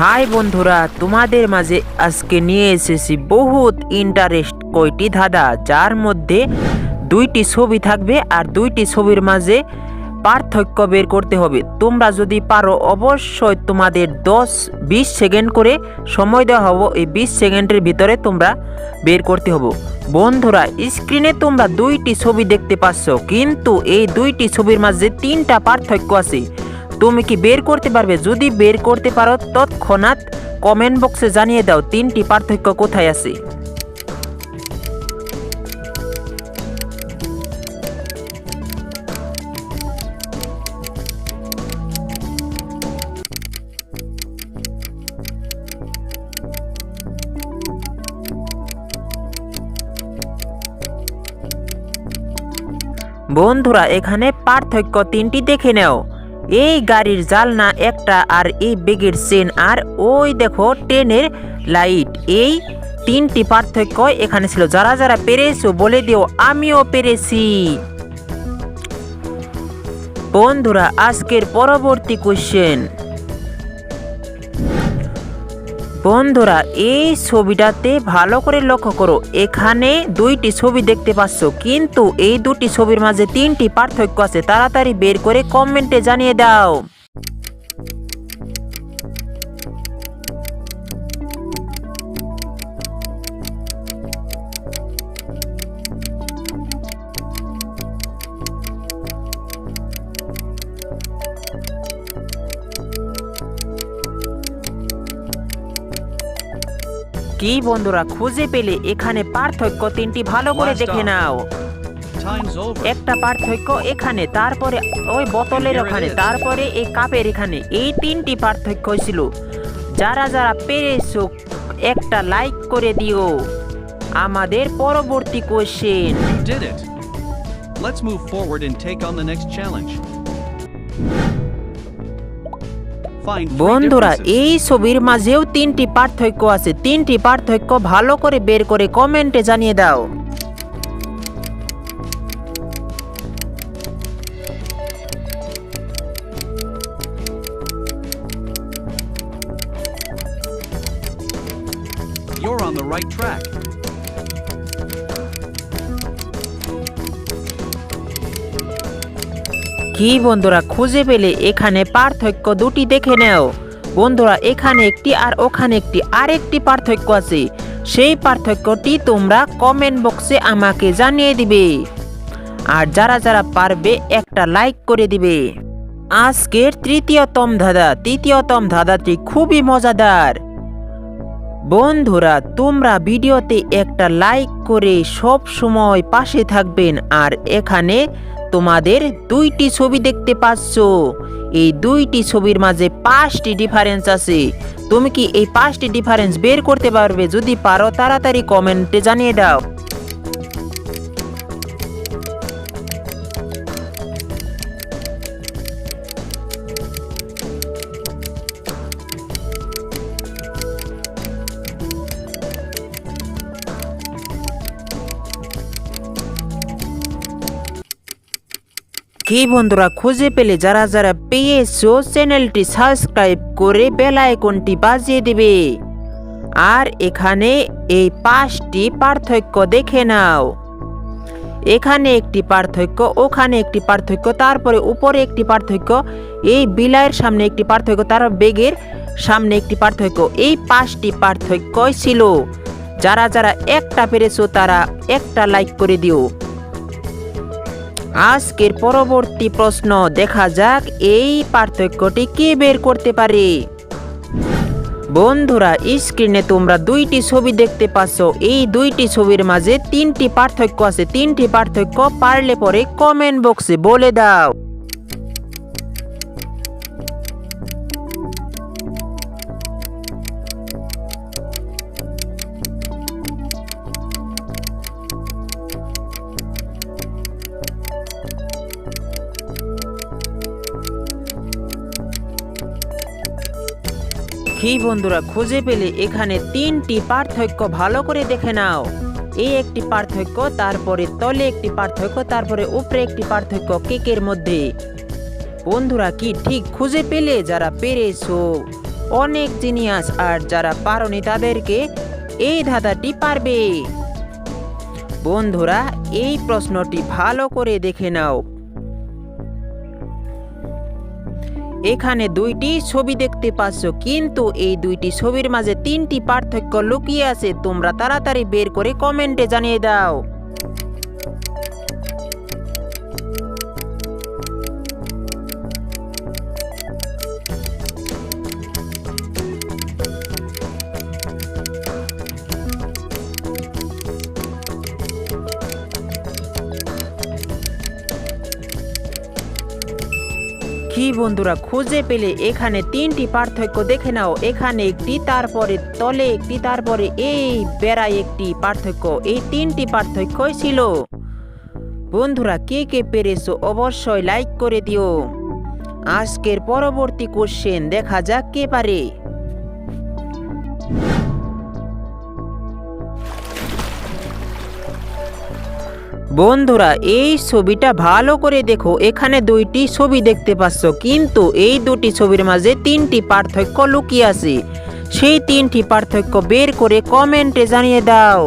High বন্ধুরা, তোমাদের মাঝে আজকে নিয়ে এসেছি বহুত ইন্টারেস্ট কয়টি ধাঁধা, যার মধ্যে দুইটি ছবি থাকবে আর দুইটি ছবির মাঝে পার্থক্য বের করতে হবে। তোমরা যদি পারো, অবশ্যই তোমাদের দশ বিশ সেকেন্ড করে সময় দেওয়া হব, এই বিশ সেকেন্ডের ভিতরে তোমরা বের করতে হবে। বন্ধুরা, স্ক্রিনে তোমরা দুইটি ছবি দেখতে পাচ্ছ, কিন্তু এই দুইটি ছবির মাঝে তিনটা পার্থক্য আছে। তুমি কি বের করতে পারবে? যদি বের করতে পারো, তৎক্ষণাৎ কমেন্ট বক্সে জানিয়ে দাও, তিনটি পার্থক্য কোথায় আছে? বন্ধুরা, এখানে পার্থক্য তিনটি দেখে নাও। এই গাড়ির জালনা একটা আর এই বেগের চেন। আর ওই দেখো ট্রেনের লাইট। এই তিনটি পার্থক্য এখানে ছিল। যারা যারা পেরেছ বলে দিও, আমিও পেরেছি। বন্ধুরা, আজকের পরবর্তী কোশ্চেন বন্ধুরা, এই ছবিটাতে ভালো করে লক্ষ্য করো, এখানে দুইটি ছবি দেখতে পাচ্ছ, কিন্তু এই দুটি ছবির মাঝে তিনটি পার্থক্য আছে, তাড়াতাড়ি বের করে কমেন্টে জানিয়ে দাও। কি বন্ধুরা খুঁজে পেলে এখানে পার্থক্য তিনটি ভালো করে দেখে নাও। একটা পার্থক্য এখানে তারপরে ওই বোতলের ওখানে তারপরে এই কাপের এখানে। এই তিনটি পার্থক্য ছিল। যারা যারা পেরেছ একটা লাইক করে দিও। আমাদের পরবর্তী question it. Let's move forward and take on the next challenge. বন্ধুরা এই ছবির মাঝেও তিনটি পার্থক্য আছে। তিনটি পার্থক্য ভালো করে বের করে কমেন্টে জানিয়ে দাও। You're on the right track. কি বন্ধুরা খুঁজে পেলে এখানে পার্থক্য দুটি দেখে নাও। বন্ধুরা, এখানে একটি আর ওখানে একটি, আরেকটি পার্থক্য আছে। সেই পার্থক্যটি তোমরা কমেন্ট বক্সে আমাকে জানিয়ে দিবে। আর যারা যারা পারবে, একটা লাইক করে দিবে। আজকের তৃতীয়তম ধাঁধা, তৃতীয়তম ধাঁধাটি খুবই মজাদার। বন্ধুরা, তোমরা ভিডিওতে একটা লাইক করে সব সময় পাশে থাকবেন আর এখানে তোমাদের দুইটি ছবি দেখতে পাচ্ছ। এই দুইটি ছবির মাঝে পাঁচটি ডিফারেন্স আছে। তুমি কি এই পাঁচটি ডিফারেন্স বের করতে পারবে? যদি পারো, তাড়াতাড়ি কমেন্টে জানিয়ে দাও। কি বন্ধুরা খুঁজে পেলে যারা যারা পেয়েছ চ্যানেলটি সাবস্ক্রাইব করে বেল আইকনটি বাজিয়ে দিবে। আর এখানে এই পাঁচটি পার্থক্য দেখে নাও। এখানে একটি পার্থক্য, ওখানে একটি পার্থক্য, তারপরে উপরে একটি পার্থক্য, এই বিলাইয়ের সামনে একটি পার্থক্য তার বেগের সামনে একটি পার্থক্য। এই পাঁচটি পার্থক্যই ছিল। যারা যারা একটা পেরেছ তারা একটা লাইক করে দিও। আজকের পরবর্তী প্রশ্ন, দেখা যাক এই পার্থক্যটি কে বের করতে পারে। বন্ধুরা, স্ক্রিনে তোমরা দুইটি ছবি দেখতে পাচ্ছ। এই দুইটি ছবির মাঝে তিনটি পার্থক্য আছে। তিনটি পার্থক্য পারলে পরে কমেন্ট বক্সে বলে দাও। কি বন্ধুরা খুঁজে পেলে এখানে তিনটি পার্থক্য ভালো করে দেখে নাও। এই একটি পার্থক্য, তারপরে তলে একটি পার্থক্য, তারপরে উপরে একটি পার্থক্য কেকের মধ্যে। বন্ধুরা কি ঠিক খুঁজে পেলে? যারা পেরেছ, অনেক জিনিয়াস, আর যারা পারনি তাদেরকে এই ধাঁধাটি পারবে। বন্ধুরা, এই প্রশ্নটি ভালো করে দেখে নাও। এখানে দুইটি ছবি দেখতে পাচ্ছ, কিন্তু এই দুইটি ছবির মাঝে তিনটি পার্থক্য লুকিয়ে আছে। তোমরা তাড়াতাড়ি বের করে কমেন্টে জানিয়ে দাও। বন্ধুরা খুঁজে পেলে এখানে তিনটি পার্থক্য দেখে নাও। এখানে একটি, তারপরে তলে একটি, তারপরে এই বেড়ায় একটি পার্থক্য। এই তিনটি পার্থক্যই ছিল। বন্ধুরা, কে কে পেরেছ অবশ্যই লাইক করে দিও। আজকের পরবর্তী কোশ্চেন দেখা যাক কে পারে। বন্ধুরা, এই ছবিটা ভালো করে দেখো। এখানে দুইটি ছবি দেখতে পাচ্ছ, কিন্তু এই দুটি ছবির মাঝে তিনটি পার্থক্য লুকিয়ে আছে। সেই তিনটি পার্থক্য বের করে কমেন্টে জানিয়ে দাও।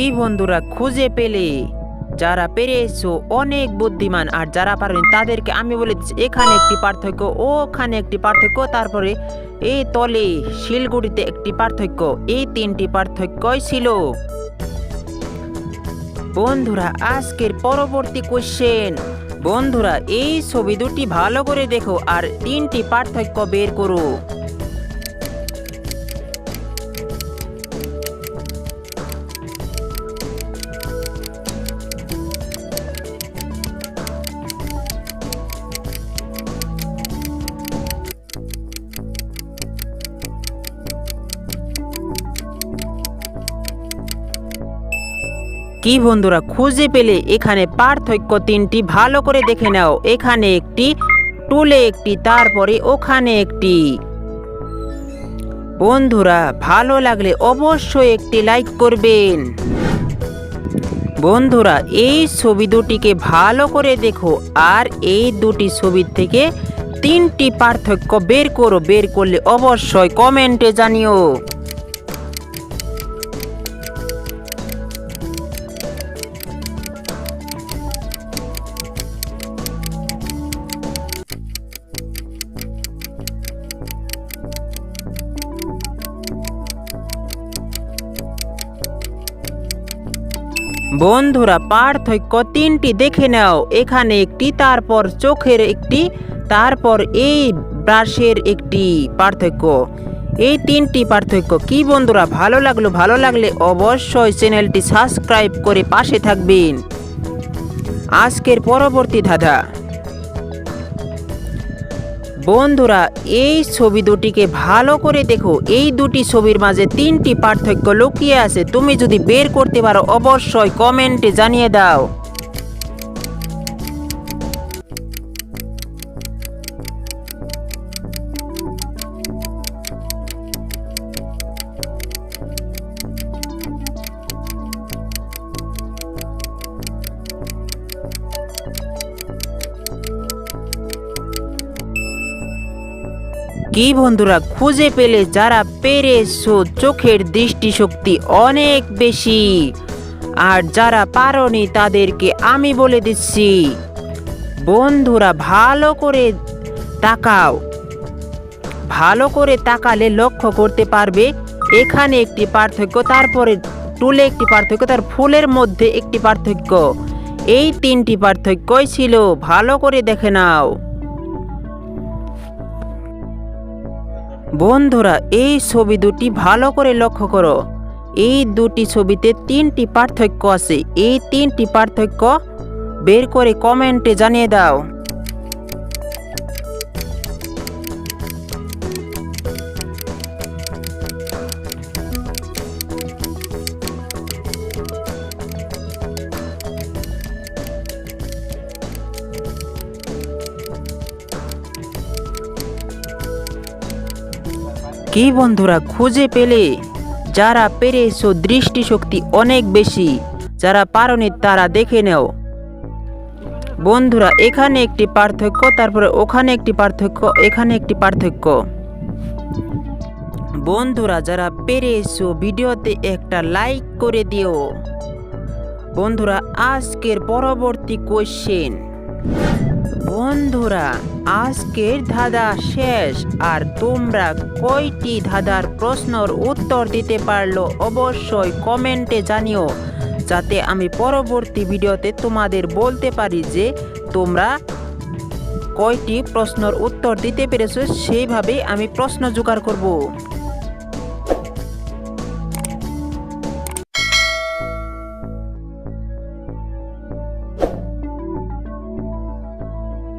কি বন্ধুরা খুঁজে পেলে যারা পেরেছ, অনেক বুদ্ধিমান। আর যারা পারেন, তাদেরকে আমি বলে এখানে একটি পার্থক্য, ওখানে একটি পার্থক্য, তারপরে এই তলে, শিলগুড়িতে একটি পার্থক্য, এই তিনটি পার্থক্যই ছিল। বন্ধুরা, আজকের পরবর্তী কোশ্চেন বন্ধুরা, এই ছবি দুটি ভালো করে দেখো, আর তিনটি পার্থক্য বের করো। কি বন্ধুরা, খুঁজে পেলে এখানে পার্থক্য তিনটি ভালো করে দেখে নাও। এখানে একটি, টুলে একটি, তারপরে ওখানে একটি। বন্ধুরা, ভালো লাগলে অবশ্যই একটি লাইক করবেন। বন্ধুরা, এই ছবি দুটিকে ভালো করে দেখো আর এই দুটি ছবির থেকে তিনটি পার্থক্য বের করো। বের করলে অবশ্যই কমেন্টে জানিও। বন্ধুরা, পার্থক্য তিনটি দেখে নাও। এখানে একটি, তারপর চোখের একটি, তারপর এই ব্রাশের একটি পার্থক্য। এই তিনটি পার্থক্য। কি বন্ধুরা, ভালো লাগল? ভালো লাগলে অবশ্যই চ্যানেলটি সাবস্ক্রাইব করে পাশে থাকবেন। আজকের পরবর্তী ধাঁধা। বন্ধুরা, এই ছবি দুটিকে ভালো করে দেখো। এই দুটি ছবির মাঝে তিনটি পার্থক্য লুকিয়ে আছে। তুমি যদি বের করতে পারো, অবশ্যই কমেন্টে জানিয়ে দাও। কি বন্ধুরা, খুঁজে পেলে যারা পেরেছ, চোখের দৃষ্টিশক্তি অনেক বেশি। আর যারা পারোনি, তাদেরকে আমি বলে দিচ্ছি, বন্ধুরা, ভালো করে তাকাও। ভালো করে তাকালে লক্ষ্য করতে পারবে, এখানে একটি পার্থক্য, তারপরে টুলে একটি পার্থক্য, তার ফুলের মধ্যে একটি পার্থক্য। এই তিনটি পার্থক্যই ছিল, ভালো করে দেখে নাও। বন্ধুরা, এই ছবি দুটি ভালো করে লক্ষ্য করো। এই দুটি ছবিতে তিনটি পার্থক্য আছে। এই তিনটি পার্থক্য বের করে কমেন্টে জানিয়ে দাও। কি বন্ধুরা খুঁজে পেলে? যারা পেরেছ দৃষ্টিশক্তি অনেক বেশি, যারা পারনি তারা দেখে নেও। বন্ধুরা, এখানে একটি পার্থক্য, তারপরে ওখানে একটি পার্থক্য, এখানে একটি পার্থক্য। বন্ধুরা, যারা পেরেছ ভিডিওতে একটা লাইক করে দিও। বন্ধুরা, আজকের পরবর্তী কোশ্চেন বন্ধুরা, আজকের ধাঁধা শেষ। আর তোমরা কয়টি ধাঁধার প্রশ্নর উত্তর দিতে পারল অবশ্যই কমেন্টে জানিও। যাতে আমি পরবর্তী ভিডিওতে তোমাদের বলতে পারি যে তোমরা কয়টি প্রশ্নর উত্তর দিতে পেরেছ সেইভাবে আমি প্রশ্ন জোগাড় করব।